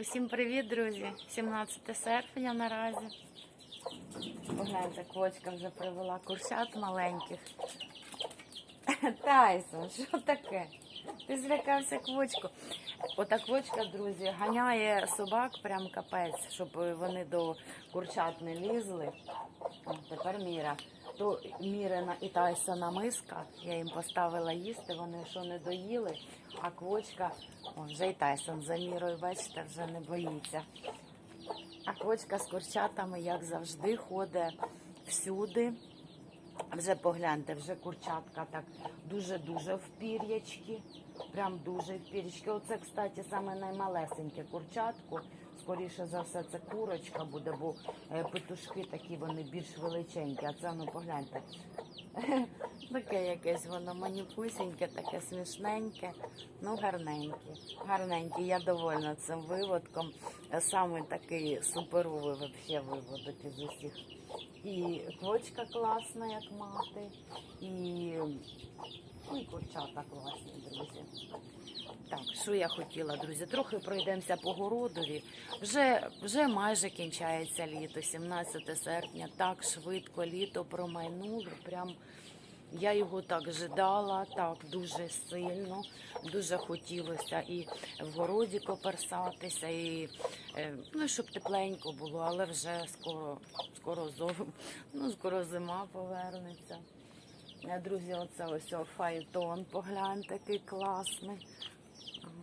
Усім привіт, друзі! 17 серпня наразі. Погляньте, квочка вже привела курчат маленьких. Тайсон, що таке? Ти злякався квочку. Ота квочка, друзі, ганяє собак прям капець, щоб вони до курчат не лізли. Тепер Міра. То Мірина і Тайсона миска. Я їм поставила їсти, вони що не доїли, а квочка, о, вже і Тайсон за мірою, бачите, вже не боїться. А квочка з курчатами, як завжди, ходить всюди. Вже погляньте, вже курчатка так дуже-дуже в пір'ячки. Прям дуже в пір'ячки. Оце, кстати, саме наймалесеньке курчатку. Скоріше за все, це курочка буде, бо е, петушки такі вони більш величенькі. А це ну погляньте. Таке якесь воно маніпусіньке, таке смішненьке, ну гарненьке. Гарненьке. Я довольна цим виводком. Саме такий суперовий вообще виводок із усіх. І квочка класна, як мати, і, ну, і курчата класні, друзі. Так, що я хотіла, друзі? Трохи пройдемося по городові. Вже, вже майже кінчається літо, 17 серпня. Так швидко літо промайнуло. Прям я його так ждала, так дуже сильно, дуже хотілося і в городі коперсатися, і е, ну, щоб тепленько було, але вже скоро, скоро зовсім, ну, скоро зима повернеться. Е, Друзі, оце ось о, фаетон, погляньте, який класний.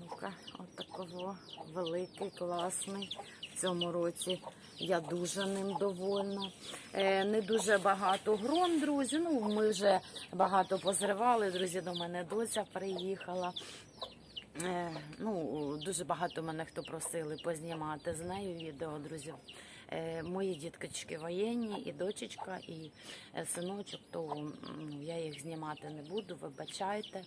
А ну-ка, от великий, класний. В цьому році я дуже ним довольна. Е, не дуже багато грон, друзі. Ну, ми вже багато позривали. Друзі, до мене доця приїхала. Е, ну, дуже багато мене хто просили познімати з нею відео, друзі. Е, мої діткочки воєнні, і дочечка, і синочок, то ну, я їх знімати не буду, вибачайте.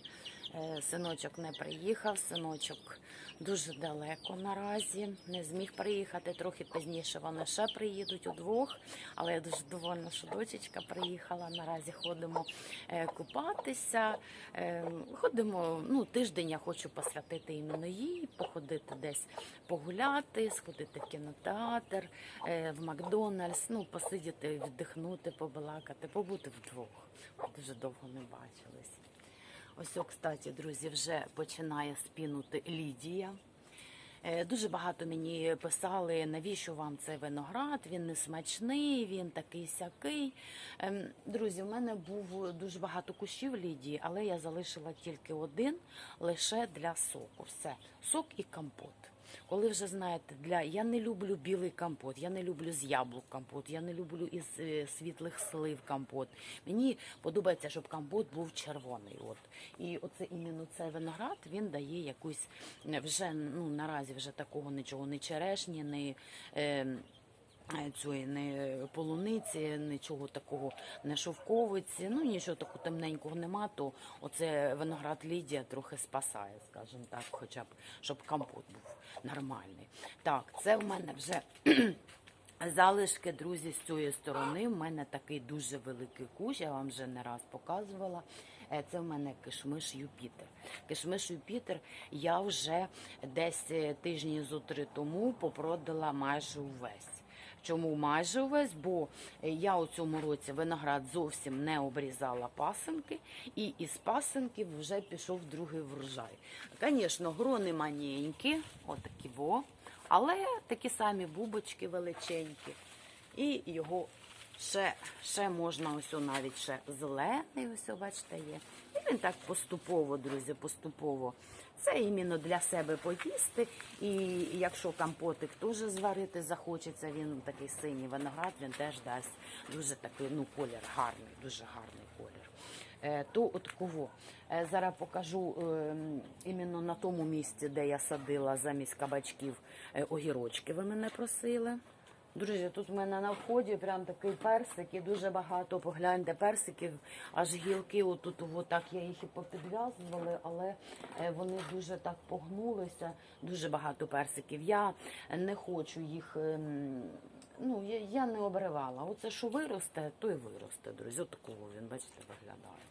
Е, Синочок не приїхав, синочок дуже далеко наразі. Не зміг приїхати. Трохи пізніше вони ще приїдуть удвох. Але я дуже довольна, що дочечка приїхала. Наразі ходимо е, купатися. Е, Ходимо ну, тиждень. Я хочу посвятити іменно їй, походити десь погуляти, сходити в кінотеатр, в Макдональдс, ну посидіти, віддихнути, побалакати, побути вдвох. Дуже довго не бачились. Ось, о, кстати, друзі, вже починає спінути Лідія. Е, Дуже багато мені писали, навіщо вам цей виноград, він не смачний, він такий сякий. Ем, Друзі, в мене був дуже багато кущів Лідії, але я залишила тільки один лише для соку. Все, сок і компот. Коли вже знаєте, для я не люблю білий компот, я не люблю з яблук компот, я не люблю із е, світлих слив компот. Мені подобається, щоб компот був червоний. От і оце іменно цей виноград він дає якусь е, вже ну наразі вже такого нічого, не черешні, не. Е, е, Цієї не полуниці, нічого такого не шовковиці, ну нічого такого темненького нема, то оце виноград Лідія трохи спасає, скажімо так, хоча б щоб компот був нормальний. Так, це в мене вже залишки, друзі, з цієї сторони. В мене такий дуже великий кущ, я вам вже не раз показувала. Е, Це в мене кишмиш Юпітер. Кишмиш Юпітер я вже десь е, тижні зо три тому попродала майже увесь. Чому майже увесь? Бо е, я у цьому році виноград зовсім не обрізала пасинки, і із пасинків вже пішов другий врожай. Звісно, грони маленькі, отакі во, але такі самі бубочки величенькі. І його ще, ще можна ось навіть ще зелений, ось бачите, є. І він так поступово, друзі, поступово. Це іменно для себе поїсти. І якщо компотик теж зварити захочеться, він такий синій виноград, він теж дасть дуже такий ну, колір гарний, дуже гарний колір. Е, То от кого. Е, Зараз покажу е, іменно на тому місці, де я садила замість кабачків е, огірочки. Ви мене просили. Друзі, тут в мене на вході прям такий персик і дуже багато, погляньте, персиків, аж гілки, отут, отак я їх і попідв'язували, але е, вони дуже так погнулися, дуже багато персиків. Я не хочу їх, ем, ну, я, я не обривала. Оце, що виросте, то і виросте, друзі. От такого він, бачите, виглядає.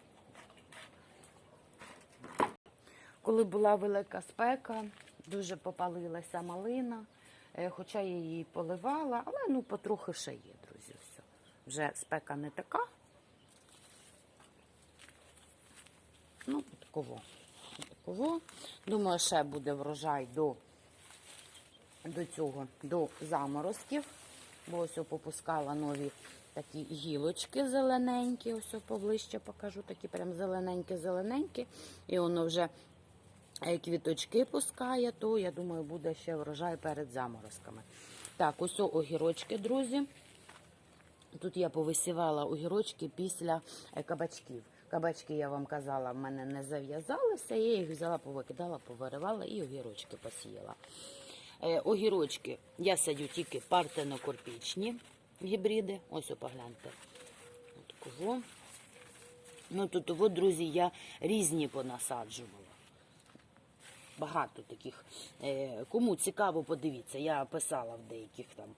Коли була велика спека, дуже попалилася малина. Е, Хоча я її поливала, але ну потрохи ще є, друзі. Все. Вже спека не така. Ну, такого. такого. Думаю, ще буде врожай до, до цього, до заморозків. Бо ось попускала нові такі гілочки зелененькі. Ось поближче покажу, такі прям зелененькі-зелененькі. І воно вже квіточки пускає, то я думаю, буде ще врожай перед заморозками. Так, ось огірочки, друзі. Тут я повисівала огірочки після е, кабачків. Кабачки, я вам казала, в мене не зав'язалися. Я їх взяла, повикидала, повиривала і огірочки посіяла. Е, огірочки я садю тільки партенокорпічні гібриди. Ось погляньте. От кого. Ну тут, от, друзі, я різні понасаджувала. Багато таких. Е, Кому цікаво, подивіться. Я писала в деяких там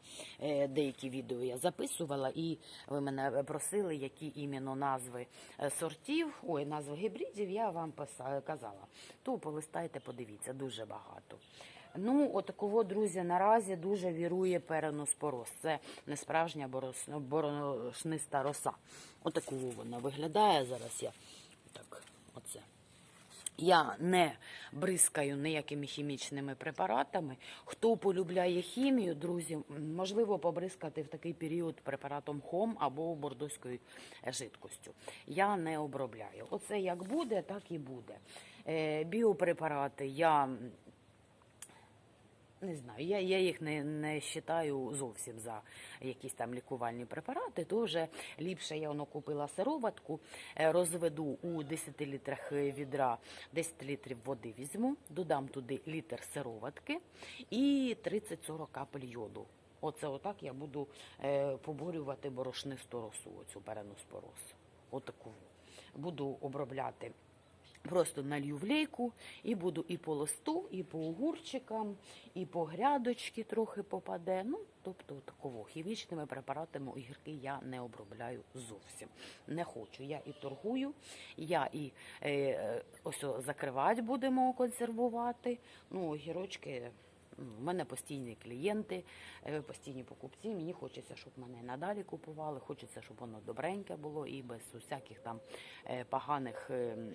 е, деякі відео я записувала, і ви мене просили, які іменно назви е, сортів, ой, назви гібридів, я вам писала, казала. То полистайте, подивіться, дуже багато. Ну, отакого, друзі, наразі дуже вірує переноспороз. Це не справжня борошниста роса. Отакого вона виглядає зараз. Я так, оце. Я не бризкаю ніякими хімічними препаратами. Хто полюбляє хімію, друзі, можливо побризкати в такий період препаратом хом або бордоською жидкостю. Я не обробляю. Оце як буде, так і буде. Е, біопрепарати я не знаю, я, я їх не, не вважаю зовсім за якісь там лікувальні препарати. То ліпше я воно купила сироватку, е, розведу у 10 літрах відра 10 літрів води візьму, додам туди літр сироватки і 30-40 капель йоду. Оце отак я буду е, поборювати борошнисту росу, оцю переноспороз. Отаку. Буду обробляти Просто налью в лейку і буду і по листу, і по огурчикам, і по грядочки трохи попаде. Ну, тобто такого хімічними препаратами огірки я не обробляю зовсім. Не хочу. Я і торгую, я і е, е, ось закривати будемо консервувати. Ну, огірочки. У мене постійні клієнти, е, постійні покупці. Мені хочеться, щоб мене надалі купували. Хочеться, щоб воно добреньке було і без усяких там е, поганих ем,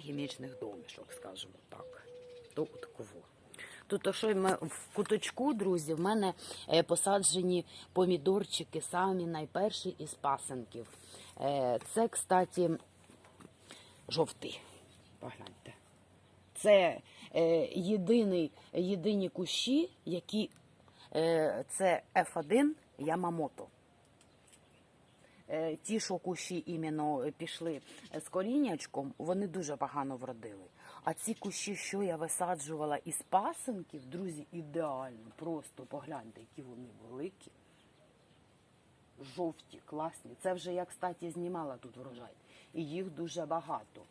хімічних домішок, скажімо так. То от кого. Тут що ми в куточку, друзі, в мене е, посаджені помідорчики, самі найперші із пасенків. Е, Це, кстати, жовтий. Погляньте. Це е, єдиний, єдині кущі, які це F1 Ямамото. Е, Ті, що кущі іменно пішли з коріннячком, вони дуже погано вродили. А ці кущі, що я висаджувала із пасенків, друзі, ідеально. Просто погляньте, які вони великі. Жовті, класні. Це вже я, кстати, знімала тут врожай. І їх дуже багато.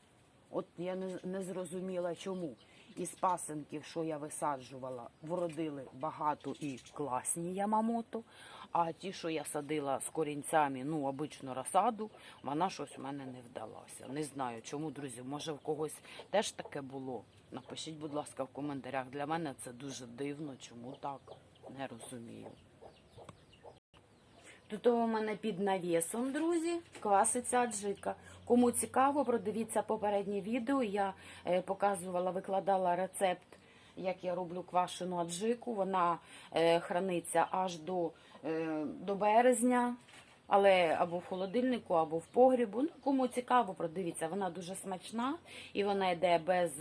От я не, не зрозуміла, чому. Із пасенків, що я висаджувала, вродили багато і класні ямамото. А ті, що я садила з корінцями, ну, обичну розсаду, вона щось у мене не вдалася. Не знаю, чому, друзі, може в когось теж таке було. Напишіть, будь ласка, в коментарях. Для мене це дуже дивно, чому так, не розумію. Тут у мене під навісом, друзі, кваситься аджика. Кому цікаво, продивіться попереднє відео. Я е, показувала, викладала рецепт, як я роблю квашену аджику. Вона е, храниться аж до, е, до березня, але або в холодильнику, або в погрібу. Ну, кому цікаво, продивіться. Вона дуже смачна і вона йде без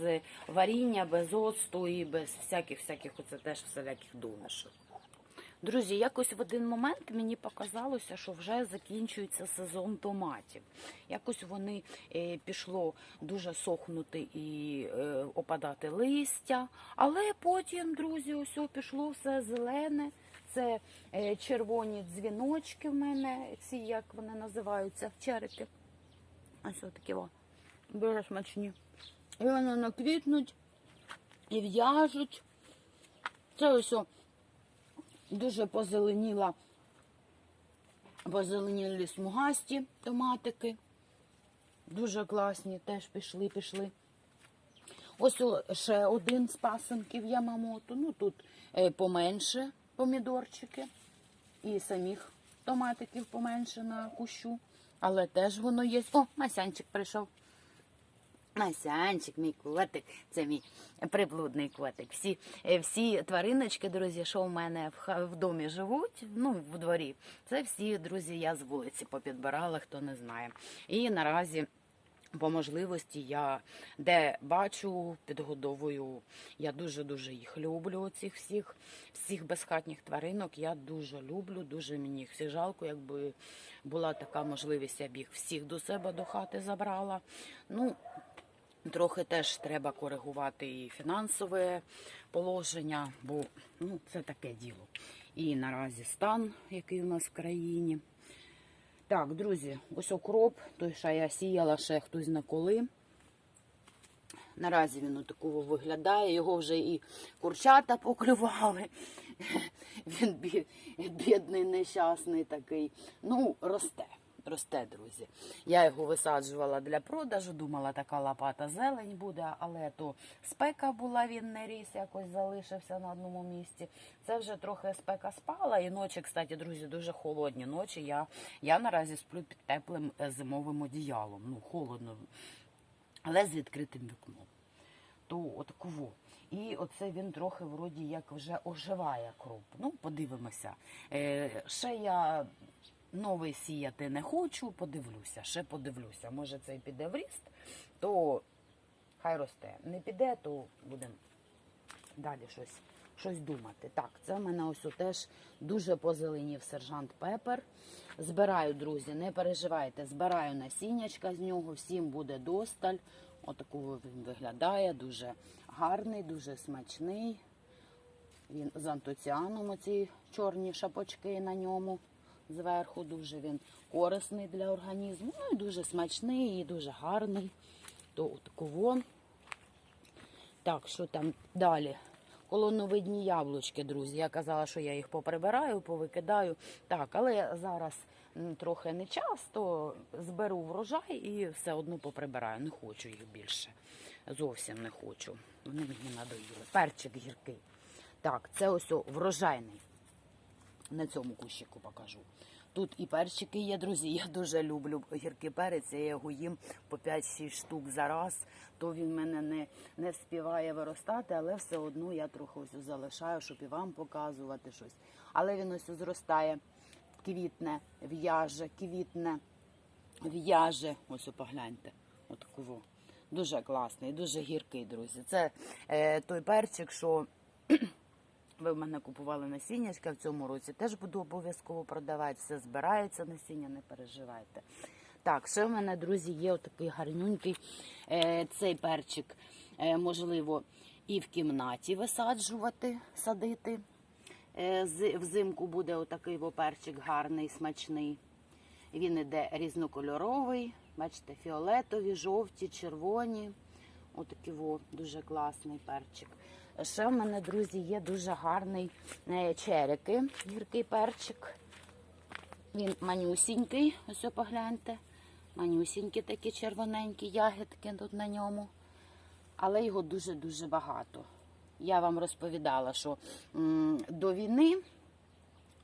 варіння, без оцту і без всяких всяких оце теж всіляких домішок. Друзі, якось в один момент мені показалося, що вже закінчується сезон томатів. Якось вони е, пішло дуже сохнути і е, опадати листя. Але потім, друзі, ось пішло все зелене. Це е, червоні дзвіночки в мене, ці як вони називаються, черепи. Ось такі о, дуже смачні. І вони наквітнуть і в'яжуть. Це ось. Дуже позеленіла, позеленіли смугасті томатики. Дуже класні, теж пішли, пішли. Ось ще один з пасенків Ямамото. Ну тут е, поменше помідорчики. І самих томатиків поменше на кущу. Але теж воно є. О, Масянчик прийшов. Масянчик, мій котик, це мій приблудний котик. Всі, е, всі твариночки, друзі, що в мене в, в домі живуть, ну, в дворі, це всі, друзі, я з вулиці попідбирала, хто не знає. І наразі. По можливості я де бачу, підгодовую. Я дуже дуже їх люблю. Цих всіх всіх безхатніх тваринок. Я дуже люблю, дуже мені їх всіх жалко. Якби була така можливість, я б їх всіх до себе до хати забрала. Ну трохи теж треба коригувати і фінансове положення, бо ну це таке діло. І наразі стан, який у нас в країні. Так, друзі, ось окроп, той, що я сіяла, ще хтось на коли. Наразі він такого виглядає, його вже і курчата поклювали. Він бідний, нещасний такий. Ну, росте, росте, друзі. Я його висаджувала для продажу, думала, така лопата зелень буде, але то спека була, він не ріс, якось залишився на одному місці. Це вже трохи спека спала, і ночі, кстати, друзі, дуже холодні ночі. Я, я наразі сплю під теплим е, зимовим одіялом. Ну, холодно, але з відкритим вікном то отаково. І оце він трохи вроді як вже оживає кроп. Ну, подивимося. Е, ще я новий сіяти не хочу, подивлюся, ще подивлюся. Може це і піде в ріст, то хай росте. Не піде, то будемо далі щось, щось думати. Так, це в мене ось теж дуже позеленів сержант Пепер. Збираю, друзі, не переживайте, збираю насіннячка з нього, всім буде досталь. Отакого він виглядає, дуже гарний, дуже смачний. Він з антоціаном, оці чорні шапочки на ньому зверху. Дуже він корисний для організму. Ну і дуже смачний і дуже гарний. То такого. Так, що там далі? Колоновидні яблучки, друзі. Я казала, що я їх поприбираю, повикидаю. Так, але зараз трохи не час, то зберу врожай і все одно поприбираю. Не хочу їх більше. Зовсім не хочу. Вони мені надоїли. Перчик гіркий. Так, це ось врожайний. На цьому кущику покажу. Тут і перчики є, друзі. Я дуже люблю гіркий перець. Я його їм по 5-6 штук за раз. То він в мене не, не вспіває виростати, але все одно я трохи ось залишаю, щоб і вам показувати щось. Але він ось зростає, квітне, в'яже, квітне, в'яже. Ось погляньте. Отакого. Дуже класний, дуже гіркий, друзі. Це е, той перчик, що ви в мене купували насіннячка в цьому році. Теж буду обов'язково продавати. Все збирається насіння, не переживайте. Так, ще в мене, друзі, є отакий гарнюнький е, цей перчик. Е, можливо, і в кімнаті висаджувати, садити. Е, взимку буде отакий перчик гарний, смачний. Він іде різнокольоровий. Бачите, фіолетові, жовті, червоні. Отакий дуже класний перчик. Ще в мене, друзі, є дуже гарний череки, черики, гіркий перчик. Він манюсінький, ось погляньте. Манюсінькі такі червоненькі ягідки тут на ньому. Але його дуже-дуже багато. Я вам розповідала, що до війни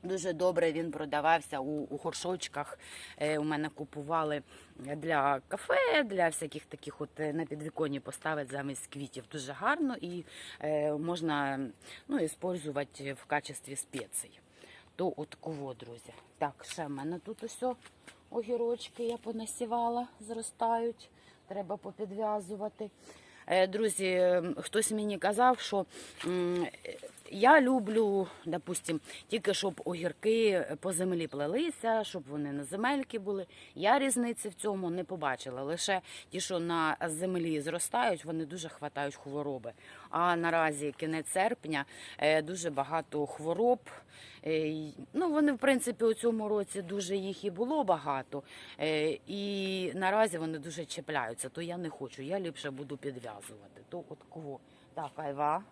Дуже добре він продавався у, у горшочках. Е, у мене купували для кафе, для всяких таких от е, на підвіконні поставити замість квітів. Дуже гарно і е, можна ну, використовувати в качестві спецій. То от кого, друзі. Так, ще в мене тут ось огірочки я понасівала, зростають. Треба попідв'язувати. Е, Друзі, хтось мені казав, що я люблю, допустим, тільки щоб огірки по землі плелися, щоб вони на земельки були. Я різниці в цьому не побачила. Лише ті, що на землі зростають, вони дуже хватають хвороби. А наразі кінець серпня е, дуже багато хвороб. Е, Ну, вони, в принципі, у цьому році дуже їх і було багато. Е, І наразі вони дуже чіпляються, то я не хочу. Я ліпше буду підв'язувати. То от кого? Так, айва.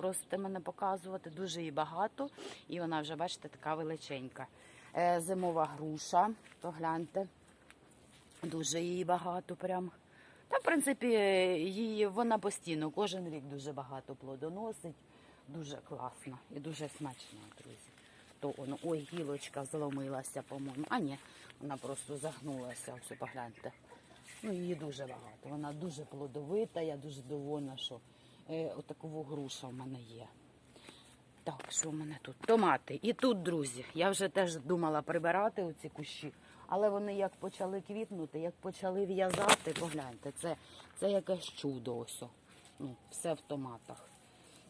Просите мене показувати, дуже її багато, і вона вже, бачите, така величенька. Е, Зимова груша, погляньте, дуже її багато прям. Та, в принципі, її вона постійно, кожен рік дуже багато плодоносить. Дуже класна і дуже смачна, друзі. то воно. Ой, гілочка зломилася, по-моєму. А ні, вона просто загнулася. Ось погляньте. Ну, її дуже багато. Вона дуже плодовита, я дуже довольна, що отакого груша в мене є. Так, що в мене тут? Томати. І тут, друзі, я вже теж думала прибирати оці кущі, але вони як почали квітнути, як почали в'язати, погляньте, це, це якесь чудо ось. Ну, все в томатах.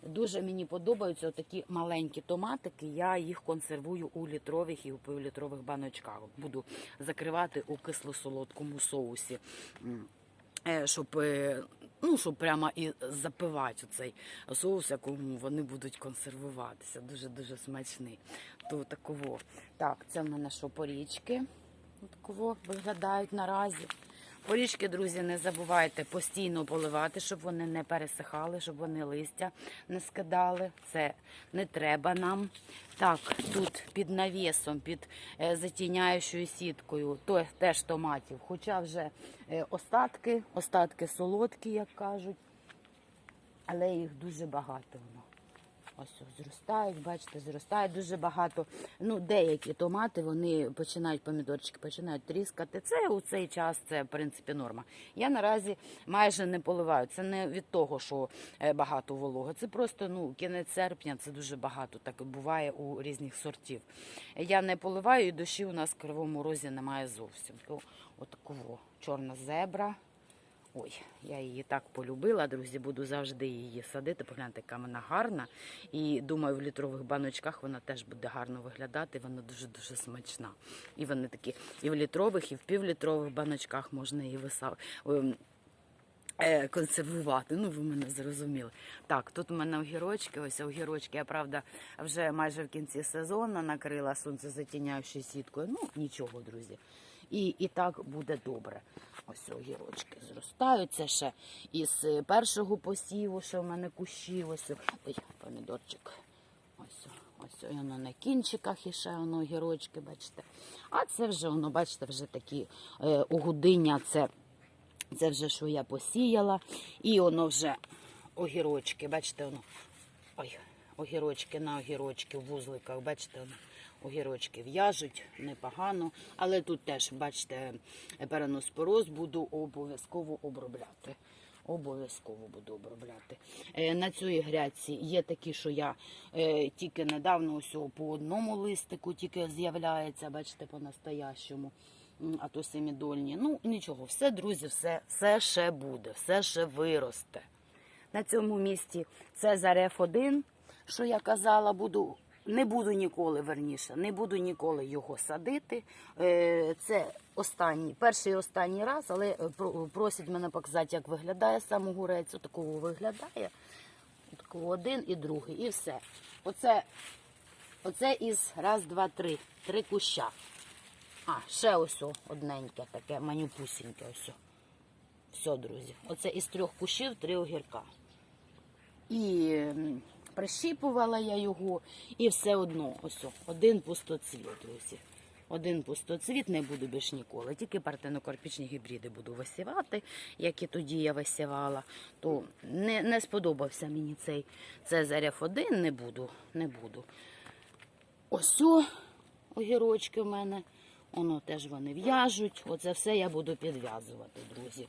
Дуже мені подобаються такі маленькі томатики. Я їх консервую у літрових і у півлітрових баночках. Буду закривати у кисло-солодкому соусі. Е, Щоб, е, ну, щоб прямо і запивати цей соус, якому вони будуть консервуватися. Дуже-дуже смачний. То такого. Так, це в мене що, порічки. Такого виглядають наразі. Порічки, друзі, не забувайте постійно поливати, щоб вони не пересихали, щоб вони листя не скидали. Це не треба нам. Так, тут під навісом, під е, затіняючою сіткою, то теж томатів. Хоча вже е, остатки, остатки солодкі, як кажуть, але їх дуже багато. Ось зростають, бачите, зростають дуже багато. Ну, деякі томати вони починають помідорчики, починають тріскати. Це у цей час це в принципі норма. Я наразі майже не поливаю. Це не від того, що е, багато вологи. Це просто ну кінець серпня. Це дуже багато. Так буває у різних сортів. Я не поливаю, і дощі у нас в кривому розі немає зовсім. Отакого чорна зебра. Ой, я її так полюбила, друзі, буду завжди її садити. Погляньте, яка вона гарна. І думаю, в літрових баночках вона теж буде гарно виглядати. Вона дуже-дуже смачна. І вони такі і в літрових, і в півлітрових баночках можна її висав... ем, е, консервувати. Ну, ви мене зрозуміли. Так, тут у мене огірочки. Ось огірочки. Я правда вже майже в кінці сезону накрила сонце сонцезатіняючою сіткою. Ну, нічого, друзі. І, і так буде добре. Ось огірочки зростають. Це ще із е, першого посіву, що в мене кущі. Ось, ой, помідорчик. Ось, ось воно на кінчиках і ще воно огірочки, бачите. А це вже воно, бачите, вже такі е, угодиння. Це, це вже що я посіяла. І воно вже огірочки, бачите, воно. Ой, огірочки на огірочки в вузликах, бачите, воно. Огірочки в'яжуть непогано, але тут теж, бачите, переноспороз буду обов'язково обробляти. Обов'язково буду обробляти. Е, на цій грядці є такі, що я е, тільки недавно ось по одному листику тільки з'являється, бачите, по-настоящому. А то семідольні. Ну, нічого, все, друзі, все, все ще буде, все ще виросте. На цьому місці це зареф 1 що я казала, буду. Не буду ніколи, верніше, не буду ніколи його садити. Е, Це останній, перший і останній раз, але е, просять мене показати, як виглядає сам огурець. Отакого виглядає. Отакого один і другий, і все. Оце, оце із раз, два, три. Три куща. А, ще ось одненьке таке, манюпусіньке ось. Все, друзі. Оце із трьох кущів три огірка. І прищіпувала я його, і все одно, ось один пустоцвіт, друзі. Один пустоцвіт не буду більш ніколи. Тільки партенокарпічні гібриди буду висівати, як і тоді я висівала. То не, не сподобався мені цей Цезарів 1, не буду, не буду. Ось огірочки в мене. Воно теж вони в'яжуть. Оце все я буду підв'язувати, друзі.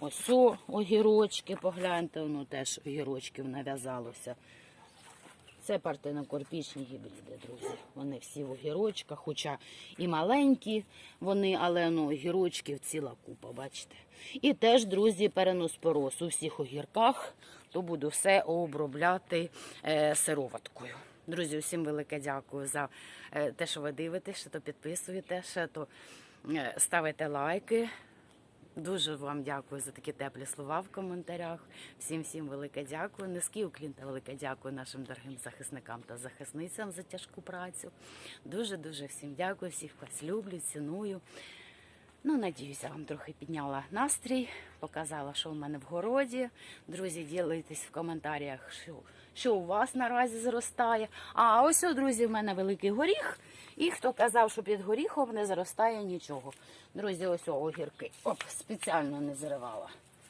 Ось огірочки, погляньте, воно теж огірочків нав'язалося. Це партенокорпічні гібриди, друзі. Вони всі в огірочках, хоча і маленькі вони, але ну, огірочків ціла купа, бачите. І теж, друзі, переноспороз у всіх огірках, то буду все обробляти е, сироваткою. Друзі, усім велике дякую за е, те, що ви дивитесь, що то підписуєте, що то е, ставите лайки. Дуже вам дякую за такі теплі слова в коментарях. Всім всім велике дякую. Низький уклін та велике дякую нашим дорогим захисникам та захисницям за тяжку працю. Дуже дуже всім дякую, всіх вас люблю, ціную. Ну, надіюся, вам трохи підняла настрій, показала, що в мене в городі. Друзі, ділитесь в коментарях, що, що у вас наразі зростає. А ось, друзі, в мене великий горіх. І хто казав, що під горіхом не зростає нічого. Друзі, ось огірки. Оп, спеціально не зривала.